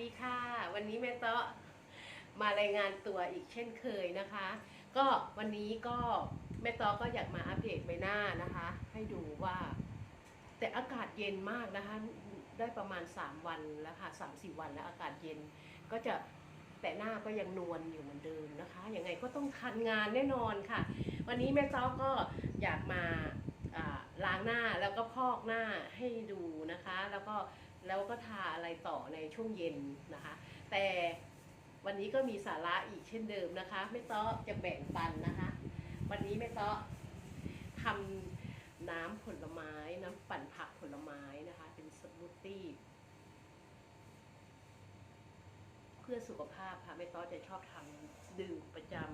ดีค่ะ วันนี้แม่เตาะมารายงานตัวอีกเช่นเคยนะคะ ก็วันนี้ก็แม่เตาะก็อยากมาอัปเดตใบหน้านะคะ ให้ดูว่า แต่อากาศเย็นมากนะคะ ได้ประมาณ 3 วันแล้วค่ะสามสี่วันแล้วอากาศเย็นก็จะแต่หน้าก็ยังนวลอยู่เหมือนเดิมนะคะยังไงก็ต้องทันงานแน่นอนค่ะ วันนี้แม่เจ้าก็อยากมาล้างหน้าแล้วก็พอกหน้าให้ดูนะคะ แล้วก็ แล้วก็ทาอะไรต่อในช่วงเย็นนะคะ แต่วันนี้ก็มีสาระอีกเช่นเดิมนะคะแม่เต้อจะแบ่งปันนะคะ วันนี้แม่เต้อทำน้ำผลไม้น้ำปั่นผักผลไม้นะคะ เป็นสมูทตี้เพื่อสุขภาพค่ะแม่ต้อจะชอบทำดื่มประจำ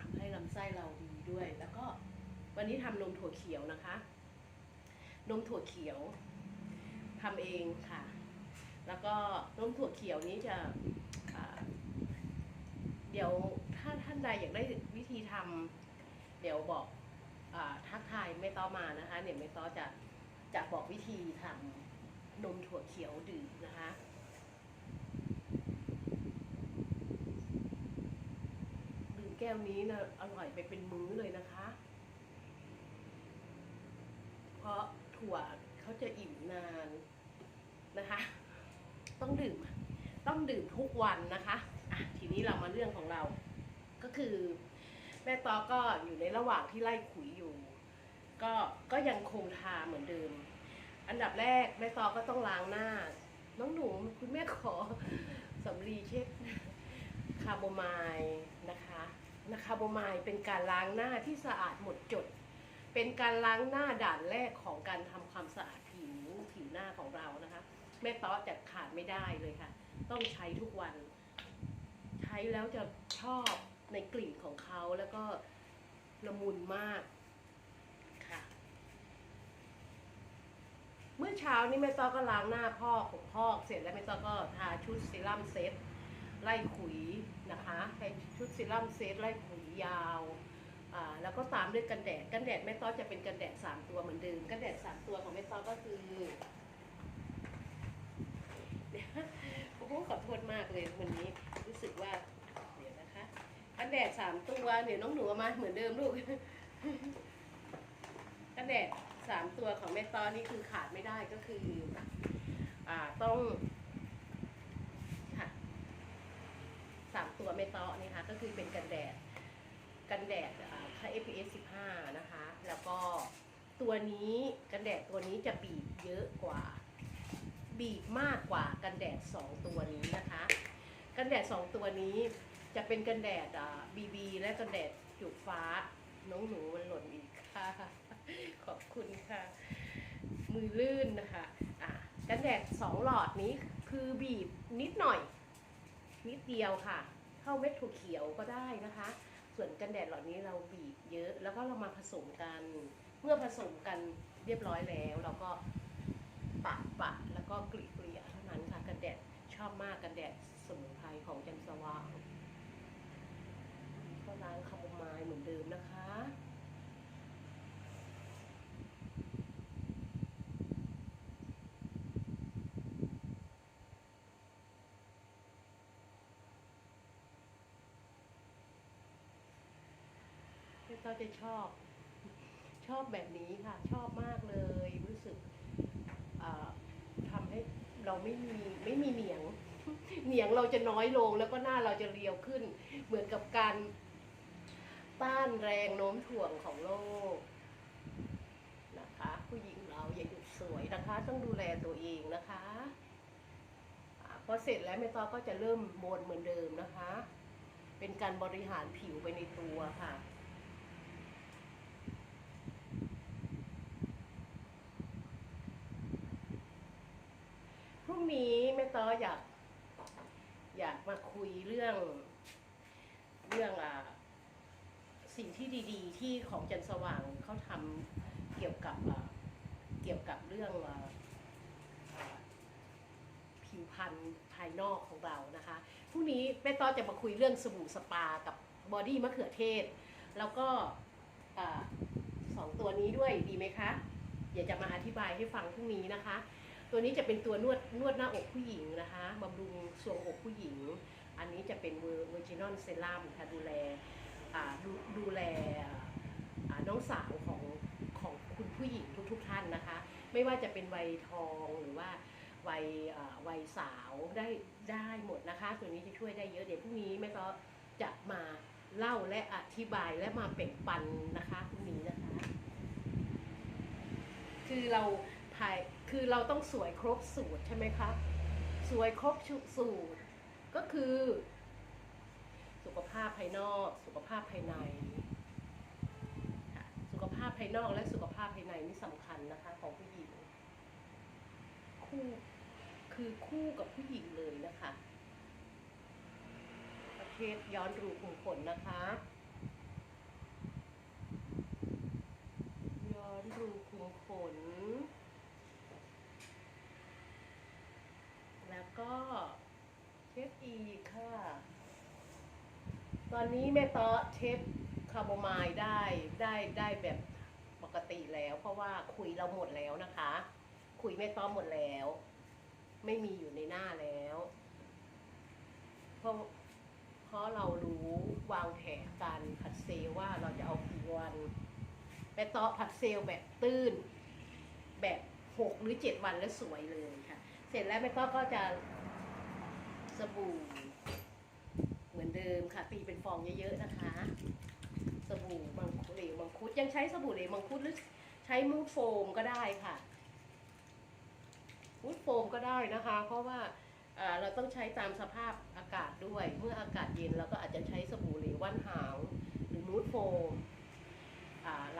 ทำให้ลำไส้เราดีด้วย แล้วก็วันนี้ทำนมถั่วเขียวนะคะ นมถั่วเขียวทำเองค่ะ แล้วก็นมถั่วเขียวนี้จะเดี๋ยวถ้าท่านใดอยากได้วิธีทำเดี๋ยวบอกอทักทายไม่ต้อมานะคะเดี๋ยไม่ต้อจะจะบอกวิธีทำนมถั่วเขียวดื่มนะคะดื่มแก้วนี้นะอร่อยไปเป็นมื้อเลยนะคะ เพราะ ถั่วเขาจะอิ่มนานนะคะ ต้องดื่ม ต้องดื่มทุกวันนะคะอะทีนี้เรามาเรื่องของเรา ก็คือ แม่ตอก็อยู่ในระหว่างที่ไล่ขุยอยู่ ก็ก็ยังคงทาเหมือนเดิม อันดับแรกแม่ตอก็ต้องล้างหน้า น้องหนูคุณแม่ขอสำลีเช็ดคาโบไมล์นะคะนะคาโบไมล์เป็นการล้างหน้าที่สะอาดหมดจด เป็นการล้างหน้าด่านแรกของการทำความสะอาดผิวผิวหน้าของเรานะคะ แม่ตอจะขาดไม่ได้เลยค่ะ ต้องใช้ทุกวัน ใช้แล้วจะชอบในกลิ่นของเขาแล้วก็ละมุนมากค่ะ เมื่อเช้านี้แม่ต้อก็ล้างหน้าพ่อของพ่อกเสร็จแล้วแม่ต้อก็ทาชุดเซรั่มเซตไล่ขุยนะคะใช้ชุดเซรั่มเซตไล่ขุยยาว แล้วก็ตามด้วยกันแดด กันแดดแม่ต้อจะเป็นกันแดดสามตัวเหมือนเดิม กันแดดสามตัวของแม่ต้อก็คือโอ้โหขอโทษมากเลยวันนี้รู้สึกว่า เดี๋ยวนะคะ กันแดดสามตัวเดี๋ยวน้องหนูมาเหมือนเดิมลูก กันแดดสามตัวของแม่ต้อนี่คือขาดไม่ได้ก็คือ อ่าต้องสามตัวแม่ต้อนี่ค่ะก็คือเป็นกันแดด กันแดด FPS 15 นะคะ แล้วก็ตัวนี้กันแดดตัวนี้จะบีบเยอะกว่า บีบมากกว่ากันแดดสองตัวนี้นะคะ กันแดดสองตัวนี้จะเป็นกันแดดอ่า BB และกันแดดจุดฟ้า น้องหนูมันหล่นอีกค่ะ ขอบคุณค่ะ มือลื่นนะคะอะกันแดดสองหลอดนี้คือบีบนิดหน่อย นิดเดียวค่ะ เข้าเม็ดถั่วเขียวก็ได้นะคะ ส่วนกันแดดเหล่านี้เราบีบเยอะ แล้วก็เรามาผสมกัน เมื่อผสมกันเรียบร้อยแล้ว เราก็ปะปะแล้วก็กลีเกลี่ยเท่านั้นค่ะกันแดดชอบมากกันแดดสมุนไพรของจันทร์สว่างก็ล้างคาโมไมล์เหมือนเดิมนะคะ พี่ ก็จะชอบ ชอบแบบนี้ค่ะ ชอบมากเลย รู้สึกทำให้เราไม่มีไม่มีเหนียง เหนียงเราจะน้อยลงแล้วก็หน้าเราจะเรียวขึ้น เหมือนกับการต้านแรงโน้มถ่วงของโลกนะคะ ผู้หญิงเราอย่าหยุดสวยนะคะ ต้องดูแลตัวเองนะคะพอเสร็จแล้วแม่ต้อก็จะเริ่มโมนเหมือนเดิมนะคะ เป็นการบริหารผิวไปในตัวค่ะ งนี้แม่ต้ออยาก อยากมาคุยเรื่อง เรื่องอะสิ่งที่ดี ๆ ที่ของจันสว่างเขาทำเกี่ยวกับอะเกี่ยวกับเรื่องอะอะผิวพรรณภายนอกของเรานะคะพรุ่งนี้แม่ต้อจะมาคุยเรื่องสบู่สปากับบอดี้มะเขือเทศ แล้วก็อะสองตัวนี้ด้วยดีไหมคะ เดี๋ยวจะมาอธิบายให้ฟังพรุ่งนี้นะคะ ตัวนี้จะเป็นตัวนวดนวดหน้าอกผู้หญิงนะคะบำรุงทรวงอกผู้หญิง อันนี้จะเป็นเวอร์เวอร์จินอลเซรั่มค่ะดูแลดูดูแลน้องสาวของของคุณผู้หญิงทุกๆท่านนะคะ ไม่ว่าจะเป็นวัยทองหรือว่าวัยวัยสาวได้ได้หมดนะคะ ตัวนี้จะช่วยได้เยอะเดี๋ยวพรุ่งนี้แม่ก็จะมาเล่าและอธิบายและมาแบ่งปันนะคะพรุ่งนี้นะคะ คือเราถ่าย คือเราต้องสวยครบสูตรใช่ไหมคะ สวยครบสูตร ก็คือ สุขภาพภายนอก สุขภาพภายในสุขภาพภายนอกและสุขภาพภายในนี่สำคัญนะคะ ของผู้หญิงคู่คือคู่กับผู้หญิงเลยนะคะ ประเภทย้อนรูขุมขนนะคะ ย้อนรูขุมขน แล้ว ก็เทปอีค่ะ ตอนนี้แม่ต๊อเทปคาร์โบไมล์ได้ได้ได้แบบปกติแล้ว เพราะว่าคุยเราหมดแล้วนะคะ คุยแม่ต๊อหมดแล้ว ไม่มีอยู่ในหน้าแล้ว เพราะเพราะเรารู้วางแผนการผัดเซลว่าเราจะเอากี่วันแม่ต๊อผัดเซลแบบตื้น แบบหกหรือเจ็ดวันแล้วสวยเลยค่ะ เสร็จแล้วแม่ต๊อก็จะสบู่ เหมือนเดิมค่ะ ตีเป็นฟองเยอะๆนะคะ สบู่มังคุดเหลวมังคุดยังใช้สบู่เหลวมังคุดหรือใช้มูดโฟมก็ได้ค่ะมูดโฟมก็ได้นะคะ เพราะว่าเราต้องใช้ตามสภาพอากาศด้วย เมื่ออากาศเย็นเราก็อาจจะใช้สบู่เหลวว่านหางหรือมูดโฟม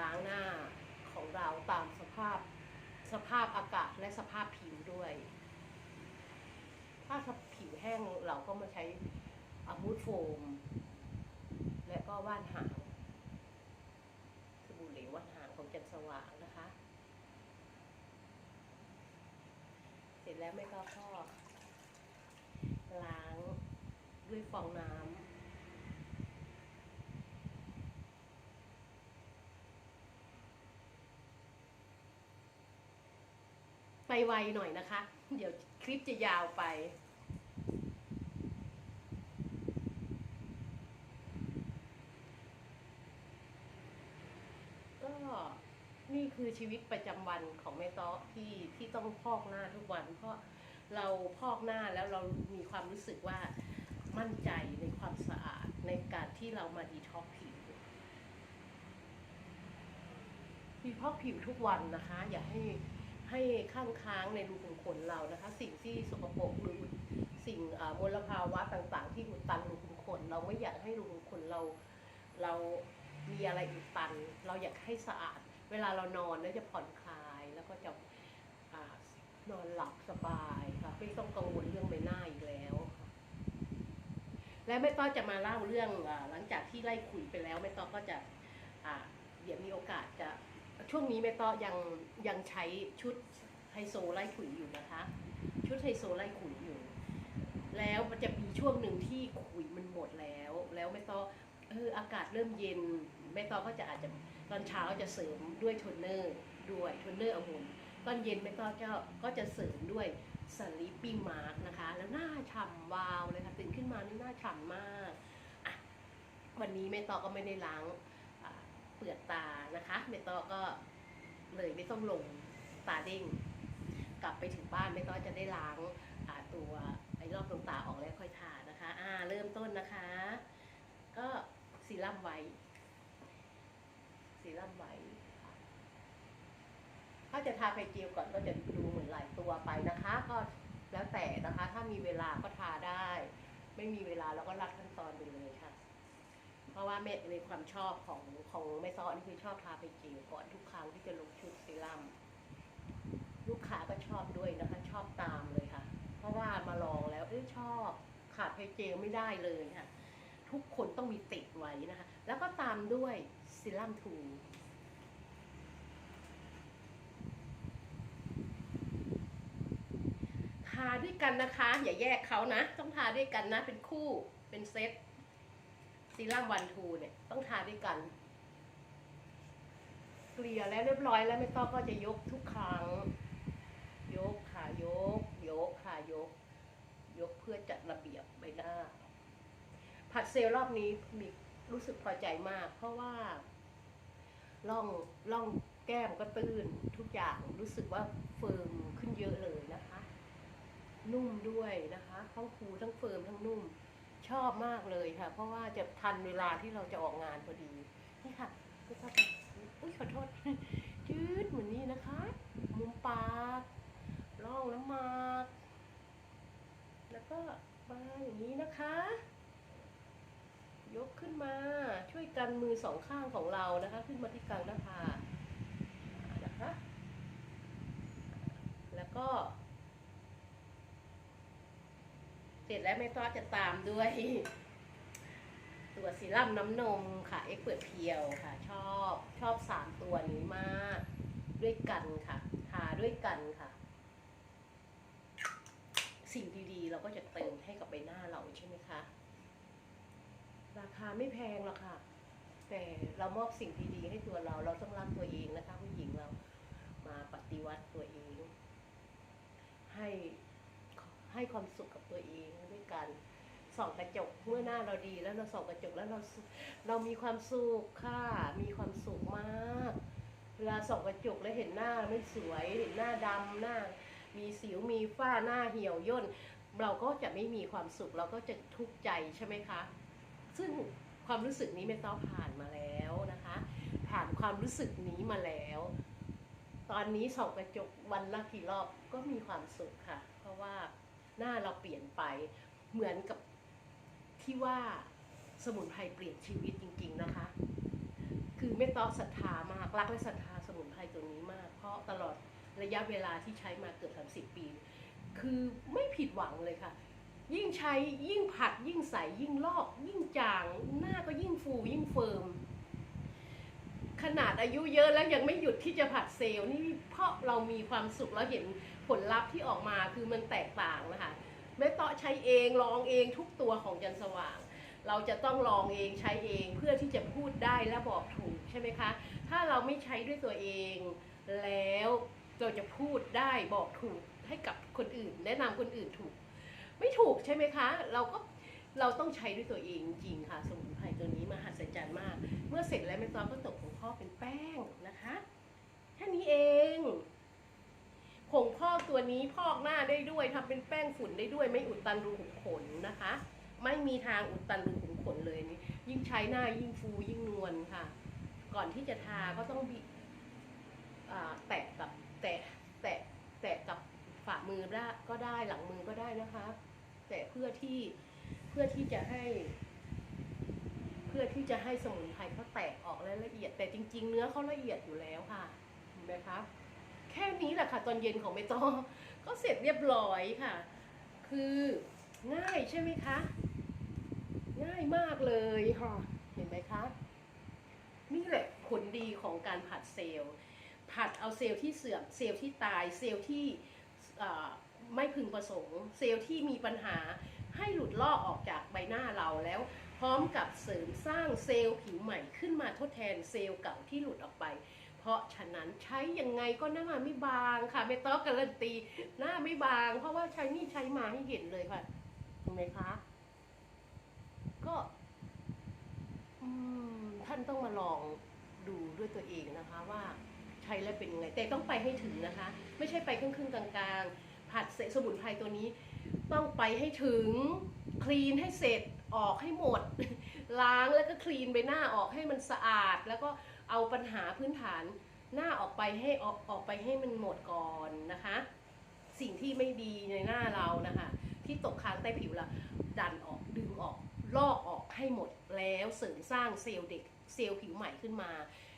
ล้างหน้าของเราตามสภาพสภาพอากาศและสภาพผิวด้วย ถ้าผิวแห้งเราก็มาใช้อามูดโฟม และก็ว่านหางสบู่เหลวว่านหางของจันสว่างนะคะ เสร็จแล้วไม่ก็ก็ล้างด้วยฟองน้ำ ไปไวหน่อยนะคะ เดี๋ยวคลิปจะยาวไป ก็นี่คือชีวิตประจำวันของแม่ต๊อที่ที่ต้องพอกหน้าทุกวัน เพราะเราพอกหน้าแล้วเรามีความรู้สึกว่ามั่นใจในความสะอาดในการที่เรามาดีท็อกผิวดีท็อกผิวทุกวันนะคะ อย่าให้ ให้ข้างค้างในรูขุมขนเรานะคะ สิ่งที่สกปรกหรือสิ่งมลภาวะต่างๆ ที่อุดตันรูขุมขน เราไม่อยากให้รูขุมขนเราเรามีอะไรอุดตัน เราอยากให้สะอาด เวลาเรานอนแล้วจะผ่อนคลายแล้วก็จะอนอนหลับสบายค่ะไม่ต้องกังวลเรื่องใบหน้าอีกแล้ว และแม่ต้อจะมาเล่าเรื่องอหลังจากที่ไล่ขุยไปแล้วแม่ต้อก็จะอ่าเดี๋ยวมีโอกาสจะ ช่วงนี้แม่ต้อยังยังใช้ชุดไฮโซไล่ขุยอยู่นะคะ ชุดไฮโซไล่ขุยอยู่ แล้วมันจะมีช่วงหนึ่งที่ขุยมันหมดแล้ว แล้วแม่ต้อเอออากาศเริ่มเย็นแม่ตอก็จะอาจจะตอนเช้าจะเสริมด้วยโทนเนอร์ด้วยโทนเนอร์องุ่นตอนเย็นแม่ตอก็ก็จะเสริมด้วยสลิปปิ้งมาร์กนะคะ แล้วหน้าฉ่ำวาวเลยค่ะตื่นขึ้นมานี่หน้าฉ่ำมากอะวันนี้แม่ตอก็ไม่ได้ล้างเปลือกตานะคะแม่ตอก็ เลยไม่ต้องลงตาเด้งกลับไปถึงบ้านแม่ต้องจะได้ล้างาตัวไอ้รอบดวงตาออกแล้วค่อยทานะคะ อ่า เริ่มต้นนะคะ ก็ซีรั่มไว้ซีรั่มไว้ถ้าจะทาไฟเจลก่อนก็จะดูเหมือนหลายตัวไปนะคะ ก็แล้วแต่นะคะ ถ้ามีเวลาก็ทาได้ ไม่มีเวลาเราก็รัดขั้นตอนไปเลยค่ะ เพราะว่าเมในความชอบของของแม่ซ้อนี่คือชอบทาไฟเจลก่อนทุกครั้งที่จะลงชุดซีรั่มลูกค้าก็ชอบด้วยนะคะ ชอบตามเลยค่ะ เพราะว่ามาลองแล้วเอ้ยชอบขาดไฟเจลไม่ได้เลยค่ะ ทุกคนต้องมีติดไว้นะคะ แล้วก็ตามด้วยซิลัมทูทาด้วยกันนะคะ อย่าแยกเขานะ ต้องทาด้วยกันนะเป็นคู่เป็นเซต ซีรั่มวันทูเนี่ยต้องทาด้วยกัน เกลี่ยแล้วเรียบร้อยแล้วไม่ต้องก็จะยกทุกครั้ง ยกค่ะยก ยกยกเพื่อจัดระเบียบใบหน้า ผัดเซลล์รอบนี้มีรู้สึกพอใจมาก เพราะว่าร่องร่องแก้มก็ตื้นทุกอย่างรู้สึกว่าเฟิร์มขึ้นเยอะเลยนะคะ นุ่มด้วยนะคะทั้งฟูทั้งเฟิร์มทั้งนุ่ม ชอบมากเลยค่ะ เพราะว่าจะทันเวลาที่เราจะออกงานพอดี นี่ค่ะนี่ค่ะอุ้ยขอโทษยืดเหมือนนี้นะคะมุมปากร่องน้ำมากแล้วก็มาอย่างนี้นะคะ ยกขึ้นมาช่วยกันมือสองข้างของเรานะคะ ขึ้นมาที่กลางหน้าผากนะคะ แล้วก็ เส ร็จแล้วแม่ต้อจะตามด้วย ตัวซีรั่มน้ำนมค่ะ เอ็กเปิดเพียวค่ะ ชอบชอบสามตัวนี้มาก ด้วยกันค่ะ ทาด้วยกันค่ะ สิ่งดีๆ เราก็จะเติมให้กับใบหน้าเราใช่ไหมคะ ราคาไม่แพงหรอกค่ะ แต่เรามอบสิ่งดีๆให้ตัวเรา เราต้องรักตัวเองนะคะผู้หญิงเรา มาปฏิวัติตัวเอง ให้ ให้ความสุขกับตัวเองด้วยกันส่องกระจกเมื่อหน้าเราดีแล้วเราส่องกระจกแล้วเราเรามีความสุขค่ะ มีความสุขมาก เวลาส่องกระจกแล้วเห็นหน้าไม่สวยเห็นหน้าดำหน้า มีสิวมีฝ้าหน้าเหี่ยวย่น เราก็จะไม่มีความสุขเราก็จะทุกข์ใจใช่ไหมคะ ซึ่งความรู้สึกนี้ไม่ต้องผ่านมาแล้วนะคะ ผ่านความรู้สึกนี้มาแล้ว ตอนนี้ส่องกระจกวันละกี่รอบก็มีความสุขค่ะ เพราะว่า หน้าเราเปลี่ยนไปเหมือนกับที่ว่าสมุนไพรเปลี่ยนชีวิตจริง ๆนะคะ คือไม่ต้องศรัทธามากรักและศรัทธาสมุนไพรตัวนี้มาก เพราะตลอดระยะเวลาที่ใช้มาเกือบ30ปี คือไม่ผิดหวังเลยค่ะ ยิ่งใช้ยิ่งผัด ยิ่งใสยิ่งลอก ยิ่งจาง หน้าก็ยิ่งฟูยิ่งเฟิร์มขนาดอายุเยอะแล้วยังไม่หยุดที่จะผัดเซลล์นี่เพราะเรามีความสุขแล้วเห็น ผลลัพธ์ที่ออกมาคือมันแตกต่างนะคะแม่เตาะใช้เองลองเองทุกตัวของจันสว่าง เราจะต้องลองเองใช้เองเพื่อที่จะพูดได้และบอกถูกใช่ไหมคะ ถ้าเราไม่ใช้ด้วยตัวเองแล้วเราจะพูดได้บอกถูกให้กับคนอื่น แนะนำคนอื่นถูก ไม่ถูกใช่ไหมคะ เราก็เราต้องใช้ด้วยตัวเองจริงค่ะ สมุนไพรตัวนี้มหัศจรรย์มาก เมื่อเสร็จแล้วแม่ตอนก็ตกของพ่อเป็นแป้งนะคะ แค่นี้เอง ผงพอกตัวนี้พอกหน้าได้ด้วยทำเป็นแป้งฝุ่นได้ด้วย ไม่อุดตันรูขุมขนนะคะ ไม่มีทางอุดตันรูขุมขนเลยนี่ยิ่งใช้หน้ายิ่งฟูยิ่งนวลค่ะ ก่อนที่จะทาก็ต้องบีแตะกับแตะแตะแตะกับฝ่ามือได้ก็ได้หลังมือก็ได้นะคะ แต่เพื่อที่เพื่อที่จะให้ เพื่อที่จะให้สมุนไพรเขาแตกออกและละเอียด แต่จริง ๆ เนื้อเขาละเอียดอยู่แล้วค่ะเห็นไหมคะ แค่นี้แหละค่ะ ตอนเย็นของไม่ต้องก็เสร็จเรียบร้อยค่ะ คือง่ายใช่ไหมคะ ง่ายมากเลยค่ะเห็นไหมคะนี่แหละผลดีของการผัดเซลล์ ผัดเอาเซลล์ที่เสื่อมเซลล์ที่ตายเซลล์ที่ไม่พึงประสงค์ เซลล์ที่มีปัญหาให้หลุดลอกออกจากใบหน้าเราแล้ว พร้อมกับเสริมสร้างเซลล์ผิวใหม่ขึ้นมาทดแทนเซลล์เก่าที่หลุดออกไป เพราะฉะนั้นใช้ยังไงก็หน้าไม่บางค่ะไม่ต้องการันตีหน้าไม่บาง เพราะว่าใช้นี่ใช้มาให้เห็นเลยค่ะเห็นไหมคะ ก็ท่านต้องมาลองดูด้วยตัวเองนะคะว่าใช้แล้วเป็นยังไง แต่ต้องไปให้ถึงนะคะ ไม่ใช่ไปครึ่งๆกลางๆ ผัดเสสมุนไพรตัวนี้ ต้องไปให้ถึงคลีนให้เสร็จออกให้หมด ล้างแล้วก็คลีนใบหน้าออกให้มันสะอาดแล้วก็ เอาปัญหาพื้นฐานหน้าออกไปให้ออกออกไปให้มันหมดก่อนนะคะ สิ่งที่ไม่ดีในหน้าเรานะคะ ที่ตกค้างใต้ผิวเราดันออกดึงออกลอกออกให้หมดแล้วเสริมสร้างเซลล์เด็กเซลล์ผิวใหม่ขึ้นมา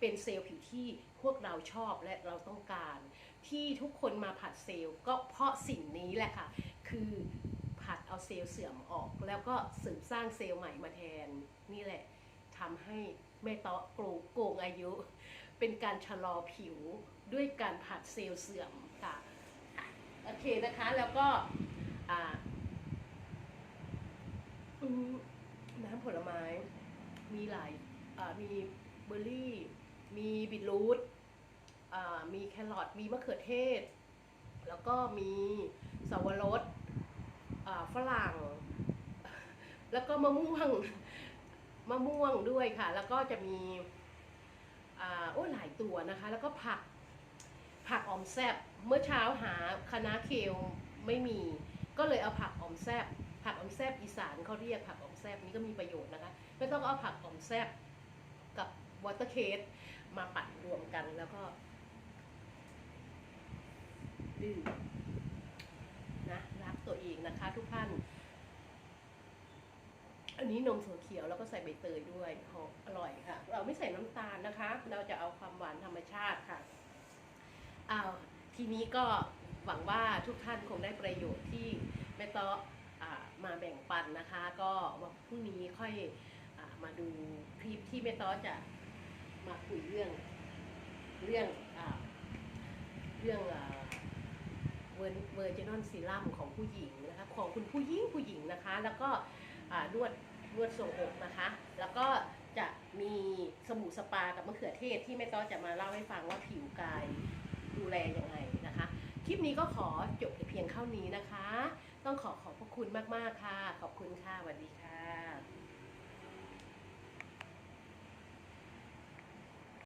เป็นเซลล์ผิวที่พวกเราชอบและเราต้องการ ที่ทุกคนมาผัดเซลล์ก็เพราะสิ่งนี้แหละค่ะ คือผัดเอาเซลล์เสื่อมออก แล้วก็เสริมสร้างเซลล์ใหม่มาแทนนี่แหละทำให้ แม่เตาะโกงโกงอายุ เป็นการชะลอผิวด้วยการผัดเซลล์เสื่อมค่ะ โอเคนะคะแล้วก็น้ำผลไม้มีหลายมีเบอร์รี่ มีบีทรูทมีแครอทมีมะเขือเทศ แล้วก็มีสวรสฝรั่ง แล้วก็มะม่วง มะม่วงด้วยค่ะ แล้วก็จะมีอ่าโอ้หลายตัวนะคะ แล้วก็ผักผักออมแซบเมื่อเช้าหาคะน้าเคลไม่มี ก็เลยเอาผักออมแซบผักออมแซบอีสานเขาเรียกผักออมแซบนี่ก็มีประโยชน์นะคะไม่ต้องเอาผักออมแซบกับวอเตอร์เคสมาปั่นรวมกันแล้วก็ดื่มนะรักตัวเองนะคะทุกท่าน อันนี้นมถั่วเขียวแล้วก็ใส่ใบเตยด้วยหอมอร่อยค่ะ เราไม่ใส่น้ำตาลนะคะ เราจะเอาความหวานธรรมชาติค่ะอ้าวทีนี้ก็หวังว่าทุกท่านคงได้ประโยชน์ที่แม่ต๊อมาแบ่งปันนะคะ ก็วันพรุ่งนี้ค่อยอมาดูคลิปที่แม่ต๊อจะมาคุยเรื่องเรื่องอเรื่องเวอร์เวอร์จินอลซีรัมของผู้หญิงนะคะของคุณผู้หญิงผู้หญิงนะคะ แล้วก็นวด นวดทรงอกนะคะ แล้วก็จะมีสบู่สปากับมะเขือเทศที่แม่ต้อจะมาเล่าให้ฟังว่าผิวกายดูแลยังไงนะคะ คลิปนี้ก็ขอจบแต่เพียงเท่านี้นะคะ ต้องขอขอบพระคุณมากๆค่ะ ขอบคุณค่ะสวัสดีค่ะ